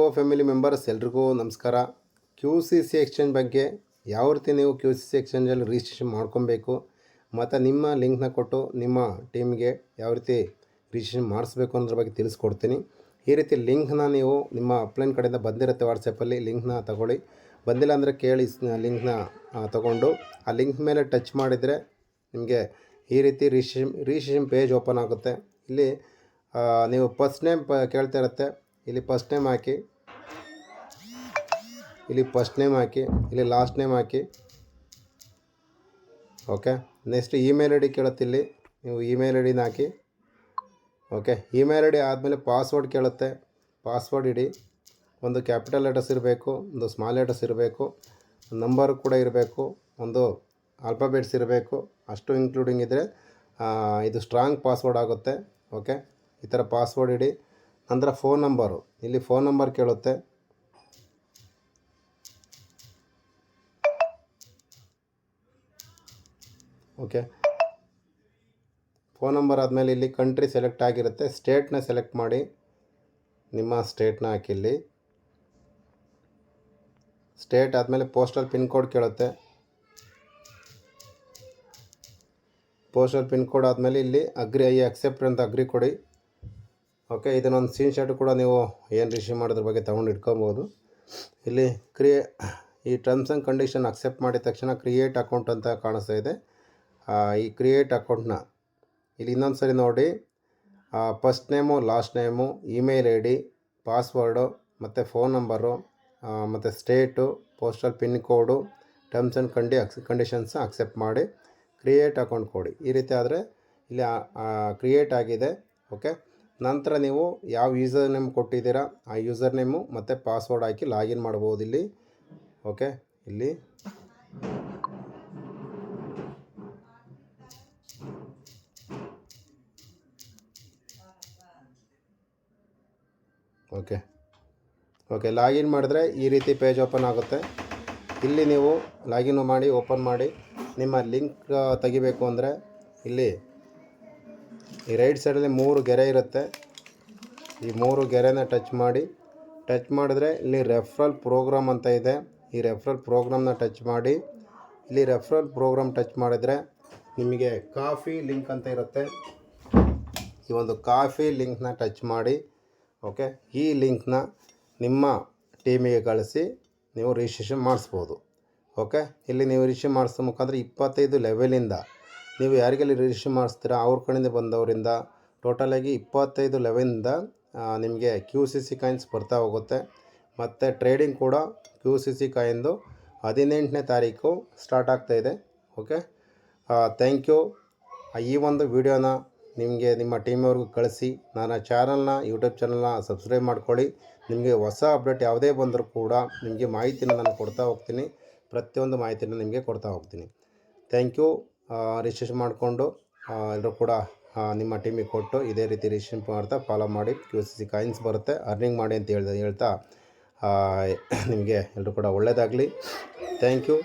ಓ family members ಎಲ್ರಿಗೂ ನಮಸ್ಕಾರ. Q C C exchange ಬಗ್ಗೆ ಯಾವ ರೀತಿ ನೀವು ಕ್ಯೂ ಸಿ ಸಿ ಎಕ್ಸ್ಚೇಂಜಲ್ಲಿ ರಿಜಿಸ್ಟ್ರೇಷನ್ ಮಾಡ್ಕೊಬೇಕು, ಮತ್ತು ನಿಮ್ಮ ಲಿಂಕ್ನ ಕೊಟ್ಟು ನಿಮ್ಮ ಟೀಮ್ಗೆ ಯಾವ ರೀತಿ ರಿಜಿಸ್ಟ್ರೇಷನ್ ಮಾಡಿಸ್ಬೇಕು ಅನ್ನೋದ್ರ ಬಗ್ಗೆ ತಿಳಿಸ್ಕೊಡ್ತೀನಿ. ಈ ರೀತಿ ಲಿಂಕ್ನ ನೀವು ನಿಮ್ಮ ಅಪ್ಲೈನ್ ಕಡೆಯಿಂದ ಬಂದಿರುತ್ತೆ ವಾಟ್ಸಪ್ಪಲ್ಲಿ ಲಿಂಕ್ನ ತಗೊಳ್ಳಿ. ಬಂದಿಲ್ಲ ಅಂದರೆ ಕೇಳಿ ಲಿಂಕ್ನ ತಗೊಂಡು. ಆ ಲಿಂಕ್ ಮೇಲೆ ಟಚ್ ಮಾಡಿದರೆ ನಿಮಗೆ ಈ ರೀತಿ ರಿಜಿಸ್ಟ್ರೇಷನ್ ರಿಜಿಸ್ಟ್ರೇಷನ್ ಪೇಜ್ ಓಪನ್ ಆಗುತ್ತೆ. ಇಲ್ಲಿ ನೀವು ಫಸ್ಟ್ ನೇಮ್ ಪ, ಕೇಳ್ತಾ ಇರುತ್ತೆ. ಇಲ್ಲಿ ಫಸ್ಟ್ ನೇಮ್ ಹಾಕಿ. ಇಲ್ಲಿ ಫಸ್ಟ್ ನೇಮ್ ಹಾಕಿ, ಇಲ್ಲಿ last name hockey. Okay next email I D ಕೇಳುತ್ತಿಲ್ಲಿ ನೀವು ಇಮೇಲ್ ಐ ಡಿನ ಹಾಕಿ. ಓಕೆ ಇಮೇಲ್ ಐ ಡಿ ಆದಮೇಲೆ ಪಾಸ್ವರ್ಡ್ ಕೇಳುತ್ತೆ. ಪಾಸ್ವರ್ಡ್ ಇಡಿ. ಒಂದು ಕ್ಯಾಪಿಟಲ್ ಲೆಟರ್ಸ್ ಇರಬೇಕು, ಒಂದು ಸ್ಮಾಲ್ ಲೆಟರ್ಸ್ ಇರಬೇಕು ನಂಬರ್ ಕೂಡ ಇರಬೇಕು, ಒಂದು ಆಲ್ಫಾಬೆಟ್ಸ್ ಇರಬೇಕು, ಅಷ್ಟು ಇನ್ಕ್ಲೂಡಿಂಗ್ ಇದ್ದರೆ ಇದು ಸ್ಟ್ರಾಂಗ್ ಪಾಸ್ವರ್ಡ್ ಆಗುತ್ತೆ. ಓಕೆ ಈ ಥರ ಪಾಸ್ವರ್ಡ್ ಇಡಿ. ನಂತರ ಫೋನ್ ನಂಬರು. ಇಲ್ಲಿ ಫೋನ್ ನಂಬರ್ ಕೇಳುತ್ತೆ. ಓಕೆ. ಫೋನ್ ನಂಬರ್ ಆದಮೇಲೆ ಇಲ್ಲಿ ಕಂಟ್ರಿ ಸೆಲೆಕ್ಟ್ ಆಗಿರುತ್ತೆ. ಸ್ಟೇಟ್ನ ಸೆಲೆಕ್ಟ್ ಮಾಡಿ. ನಿಮ್ಮ ಸ್ಟೇಟ್ನ ಹಾಕಿ ಇಲ್ಲಿ. ಸ್ಟೇಟ್ ಆದಮೇಲೆ ಪೋಸ್ಟಲ್ ಪಿನ್ ಕೋಡ್ ಕೇಳುತ್ತೆ. ಪೋಸ್ಟಲ್ ಪಿನ್ ಕೋಡ್ ಆದಮೇಲೆ ಇಲ್ಲಿ ಅಗ್ರಿ ಐ, ಅಕ್ಸೆಪ್ಟ್ ಅಂತ ಅಗ್ರಿ ಕೊಡಿ. ಓಕೆ, ಇದನ್ನೊಂದು ಸೀನ್ ಶಾಟ್ ಕೂಡ ನೀವು ಏನು ರಿಸೀವ್ ಮಾಡೋದ್ರ ಬಗ್ಗೆ ತೊಗೊಂಡು ಇಟ್ಕೊಬೋದು. ಇಲ್ಲಿ ಕ್ರಿಯೇ, ಈ ಟರ್ಮ್ಸ್ ಆ್ಯಂಡ್ ಕಂಡೀಷನ್ ಅಕ್ಸೆಪ್ಟ್ ಮಾಡಿದ ತಕ್ಷಣ ಕ್ರಿಯೇಟ್ ಅಕೌಂಟ್ ಅಂತ ಕಾಣಿಸ್ತಾ ಇದೆ. ಈ ಕ್ರಿಯೇಟ್ ಅಕೌಂಟ್ನ ಇಲ್ಲಿ ಇನ್ನೊಂದು ಸರಿ ನೋಡಿ. First name last name email I D password ಮತ್ತು ಫೋನ್ ನಂಬರು ಮತ್ತು state postal pin code terms and ಕಂಡಿ ಅಕ್ಸ್ ಕಂಡೀಷನ್ಸ್ ಅಕ್ಸೆಪ್ಟ್ ಮಾಡಿ ಕ್ರಿಯೇಟ್ ಅಕೌಂಟ್ ಕೊಡಿ. ಈ ರೀತಿ ಆದರೆ ಇಲ್ಲಿ ಕ್ರಿಯೇಟ್ ಆಗಿದೆ. ಓಕೆ? ನಂತರ ನೀವು ಯಾವ ಯೂಸರ್ ನೇಮ್ ಕೊಟ್ಟಿದ್ದೀರಾ, ಆ ಯೂಸರ್ ನೇಮು ಮತ್ತು ಪಾಸ್ವರ್ಡ್ ಹಾಕಿ ಲಾಗಿನ್ ಮಾಡ್ಬೋದು ಇಲ್ಲಿ. ಓಕೆ ಇಲ್ಲಿ. ಓಕೆ ಓಕೆ, ಲಾಗಿನ್ ಮಾಡಿದ್ರೆ ಈ ರೀತಿ ಪೇಜ್ ಓಪನ್ ಆಗುತ್ತೆ. ಇಲ್ಲಿ ನೀವು ಲಾಗಿನ್ ಮಾಡಿ, ಓಪನ್ ಮಾಡಿ ನಿಮ್ಮ ಲಿಂಕ್ ತೆಗಿಬೇಕು ಅಂದರೆ ಇಲ್ಲಿ ಈ ರೈಟ್ ಸೈಡಲ್ಲಿ ಮೂರು ಗೆರೆ ಇರುತ್ತೆ. ಈ ಮೂರು ಗೆರೆನ ಟಚ್ ಮಾಡಿ, ಟಚ್ ಮಾಡಿದ್ರೆ ಇಲ್ಲಿ ರೆಫ್ರಲ್ ಪ್ರೋಗ್ರಾಮ್ ಅಂತ ಇದೆ. ಈ ರೆಫ್ರಲ್ ಪ್ರೋಗ್ರಾಮ್ನ ಟಚ್ ಮಾಡಿ, ಇಲ್ಲಿ ರೆಫ್ರಲ್ ಪ್ರೋಗ್ರಾಮ್ ಟಚ್ ಮಾಡಿದರೆ ನಿಮಗೆ ಕಾಫಿ ಲಿಂಕ್ ಅಂತ ಇರುತ್ತೆ. ಈ ಒಂದು ಕಾಫಿ ಲಿಂಕ್ನ ಟಚ್ ಮಾಡಿ, ಓಕೆ, ಈ ಲಿಂಕ್ನ ನಿಮ್ಮ ಟೀಮಿಗೆ ಕಳಿಸಿ ನೀವು ರಿಜಿಸ್ಟ್ರೇಷನ್ ಮಾಡಿಸ್ಬೋದು. ಓಕೆ, ಇಲ್ಲಿ ನೀವು ರಿಜಿಸ್ಟ್ರೇಷನ್ ಮಾಡಿಸೋ ಮುಖಾಂತರ ಇಪ್ಪತ್ತೈದು ಲೆವೆಲಿಂದ ನೀವು ಯಾರಿಗೆಲ್ಲಿ ರಿಜಿಸ್ಟರ್ ಮಾಡಿಸ್ತೀರಾ, ಅವ್ರ ಕಡೆಯಿಂದ ಬಂದವರಿಂದ ಟೋಟಲಾಗಿ ಇಪ್ಪತ್ತೈದು ಲೆವೆನಿಂದ ನಿಮಗೆ ಕ್ಯೂ ಸಿ ಸಿ ಕಾಯಿನ್ಸ್ ಬರ್ತಾ ಹೋಗುತ್ತೆ. ಮತ್ತು ಟ್ರೇಡಿಂಗ್ ಕೂಡ ಕ್ಯೂ ಸಿ ಸಿ ಕಾಯಿಂದು ಹದಿನೆಂಟನೇ ತಾರೀಕು ಸ್ಟಾರ್ಟ್ ಆಗ್ತಾ ಇದೆ. ಓಕೆ ಥ್ಯಾಂಕ್ ಯು ಈ ಒಂದು ವಿಡಿಯೋನ ನಿಮಗೆ ನಿಮ್ಮ ಟೀಮವ್ರಿಗೂ ಕಳಿಸಿ. ನನ್ನ ಚಾನಲ್ನ ಯೂಟ್ಯೂಬ್ ಚಾನಲ್ನ ಸಬ್ಸ್ಕ್ರೈಬ್ ಮಾಡ್ಕೊಳ್ಳಿ. ನಿಮಗೆ ಹೊಸ ಅಪ್ಡೇಟ್ ಯಾವುದೇ ಬಂದರೂ ಕೂಡ ನಿಮಗೆ ಮಾಹಿತಿನ ನಾನು ಕೊಡ್ತಾ ಹೋಗ್ತೀನಿ. ಪ್ರತಿಯೊಂದು ಮಾಹಿತಿನ ನಿಮಗೆ ಕೊಡ್ತಾ ಹೋಗ್ತೀನಿ. ಥ್ಯಾಂಕ್ ಯು ರಿಜಿಸ್ಟ್ರೇಷನ್ ಮಾಡಿಕೊಂಡು ಎಲ್ಲರೂ ಕೂಡ ನಿಮ್ಮ ಟೀಮಿಗೆ ಕೊಟ್ಟು ಇದೇ ರೀತಿ ರಿಜಿಸ್ಟ್ರೇಷನ್ ಮಾಡ್ತಾ ಫಾಲೋ ಮಾಡಿ ಕ್ಯೂ ಸಿ ಸಿ ಕಾಯಿನ್ಸ್ ಬರುತ್ತೆ. ಅರ್ನಿಂಗ್ ಮಾಡಿ ಅಂತ ಹೇಳ್ದ ಹೇಳ್ತಾ ನಿಮಗೆ ಎಲ್ಲರೂ ಕೂಡ ಒಳ್ಳೆಯದಾಗಲಿ ಥ್ಯಾಂಕ್ ಯು